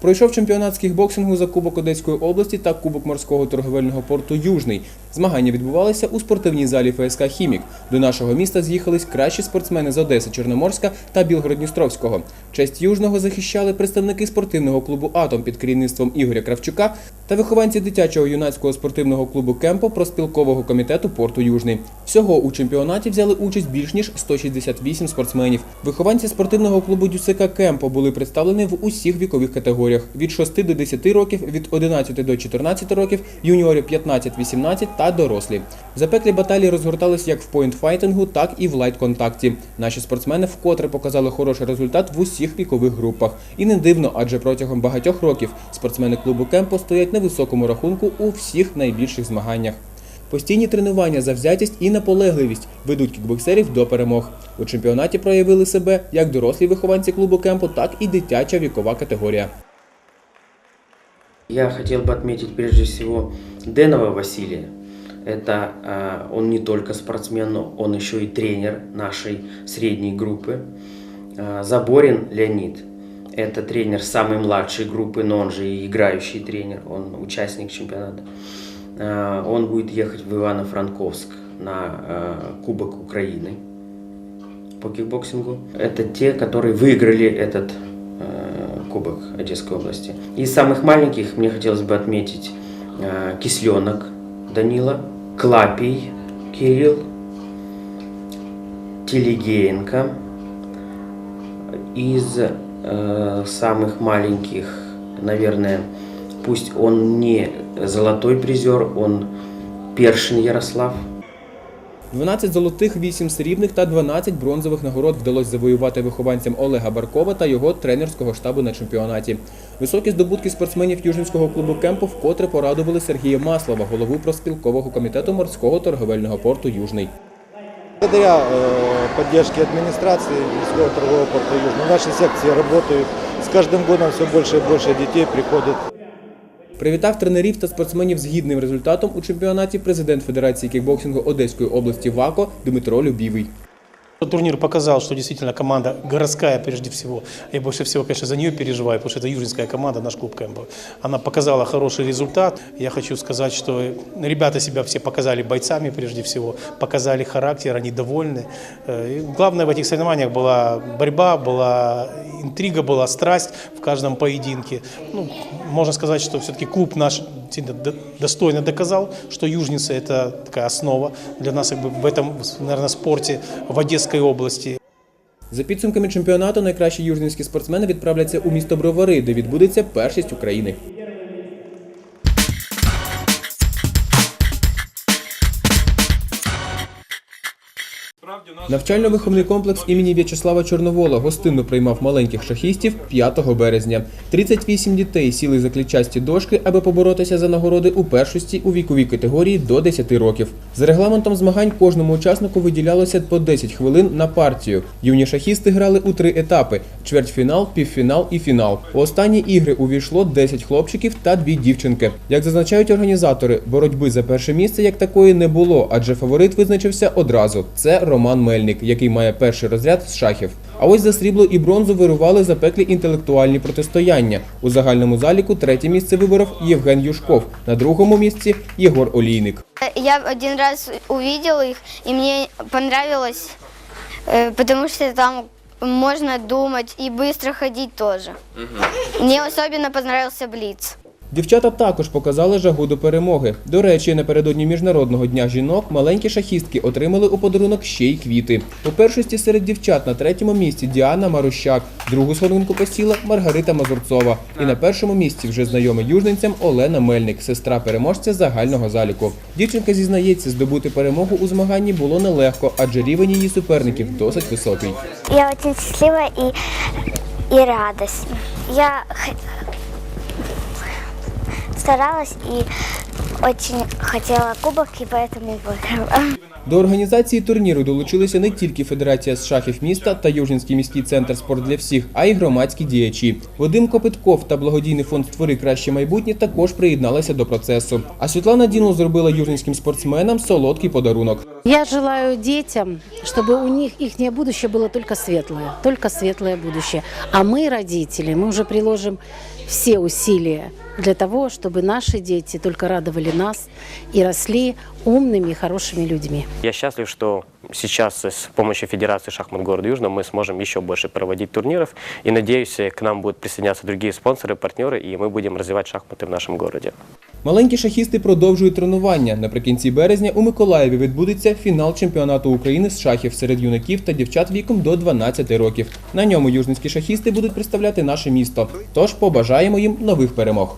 Пройшов чемпіонат з кікбоксингу за Кубок Одеської області та Кубок морського торговельного порту Южний. Змагання відбувалися у спортивній залі ФСК Хімік. До нашого міста з'їхались кращі спортсмени з Одеси Чорноморська та Білгород-Дністровського. Честь Южного захищали представники спортивного клубу Атом під керівництвом Ігоря Кравчука та вихованці дитячого юнацького спортивного клубу Кемпо проспілкового комітету порту Южний. Всього у чемпіонаті взяли участь більш ніж 168 спортсменів. Вихованці спортивного клубу Дюсика Кемпо були представлені в усіх вікових категоріях від 6 до 10 років, від 11 до 14 років, юніорів 15-18 та дорослі. Запеклі баталії розгортались як в поінтфайтингу, так і в лайт-контакті. Наші спортсмени вкотре показали хороший результат в усіх вікових групах. І не дивно, адже протягом багатьох років спортсмени клубу Кемпо стоять на високому рахунку у всіх найбільших змаганнях. Постійні тренування, завзятість і наполегливість ведуть кікбоксерів до перемог. У чемпіонаті проявили себе як дорослі вихованці клубу Кемпо, так і дитяча вікова категорія. Я хотел бы отметить прежде всего Денова Василия. Это а, он не только спортсмен, но он еще и тренер нашей средней группы. А, Заборин Леонид. Это тренер самой младшей группы, но он же и играющий тренер, он участник чемпионата. А, Он будет ехать в Ивано-Франковск на Кубок Украины по кикбоксингу. Это те, которые выиграли этот э, Кубок Одесской области. Из самых маленьких мне хотелось бы отметить э, Кисленок Данила, Клапий Кирилл, Телегеенко. Из э, самых маленьких, наверное, пусть он не золотой призер, он Першин Ярослав. 12 золотих, 8 срібних та 12 бронзових нагород вдалося завоювати вихованцям Олега Баркова та його тренерського штабу на чемпіонаті. Високі здобутки спортсменів Южинського клубу Кемпо вкотре порадували Сергія Маслова, голову проспілкового комітету морського торговельного порту Южний. Благодаря э, поддержке администрации Морского торгового порта Южный наши секции работают. С каждым годом все больше и больше детей приходит Привітав тренерів та спортсменів з гідним результатом у чемпіонаті президент Федерації кікбоксингу Одеської області ВАКО Дмитро Любівий. Турнир показал, что действительно команда городская прежде всего. Я больше всего, конечно, за нее переживаю, потому что это южинская команда, наш клуб Кэмпбелл. Она показала хороший результат. Я хочу сказать, что ребята себя все показали бойцами прежде всего, показали характер, они довольны. Э, и главное в этих соревнованиях была борьба, была интрига, была страсть в каждом поединке. Ну, можно сказать, что все-таки клуб наш действительно до- достойно доказал, что южница – это такая основа для нас как бы, в этом, наверное, спорте в Одесской области. За підсумками чемпіонату найкращі южненські спортсмени відправляться у місто Бровари, де відбудеться першість України. Навчально-виховний комплекс імені В'ячеслава Чорновола гостинно приймав маленьких шахістів 5 березня. 38 дітей сіли за клітчасті дошки, аби поборотися за нагороди у першості у віковій категорії до 10 років. За регламентом змагань кожному учаснику виділялося по 10 хвилин на партію. Юні шахісти грали у три етапи: чвертьфінал, півфінал і фінал. У останні ігри увійшло 10 хлопчиків та дві дівчинки. Як зазначають організатори, боротьби за перше місце як такої не було, адже фаворит визначився одразу. Це Роман Мельник, який має перший розряд з шахів. А ось за срібло і бронзу вирували запеклі інтелектуальні протистояння. У загальному заліку третє місце виборов Євген Юшков, на другому місці Єгор Олійник. Я один раз увидел их, и мне понравилось, э, потому что там можно думать и быстро ходить тоже. Мне особенно понравился Блиц. Дівчата також показали жагу до перемоги. До речі, напередодні міжнародного дня жінок маленькі шахістки отримали у подарунок ще й квіти. У першості серед дівчат на третьому місці Діана Марущак, другу сходинку посіла Маргарита Мазурцова. І на першому місці вже знайома южненцям Олена Мельник, сестра переможця загального заліку. Дівчинка зізнається, здобути перемогу у змаганні було нелегко, адже рівень її суперників досить високий. Я очень счастлива и, и радостна. Я старалась и очень хотела кубок, и поэтому выиграла. До організації турніру долучилися не тільки Федерація з шахів міста та Южненський міський центр спорт для всіх, а й громадські діячі. Вадим Копитков та благодійний фонд Створи краще майбутнє також приєдналися до процесу. А Світлана Дінул зробила южненським спортсменам солодкий подарунок. Я желаю детям, чтобы у них их будущее было только светлое, только светлое будущее. А мы, родители, мы уже приложим все усилия для того, чтобы наши дети только радовали нас и росли умными и хорошими людьми. Я счастлив, что сейчас с помощью Федерации шахмат города Южного мы сможем еще больше проводить турниров. И надеюсь, к нам будут присоединяться другие спонсоры, партнеры, и мы будем развивать шахматы в нашем городе. Маленькі шахісти продовжують тренування. Наприкінці березня у Миколаєві відбудеться фінал чемпіонату України з шахів серед юнаків та дівчат віком до 12 років. На ньому южницькі шахісти будуть представляти наше місто. Тож побажаємо їм нових перемог.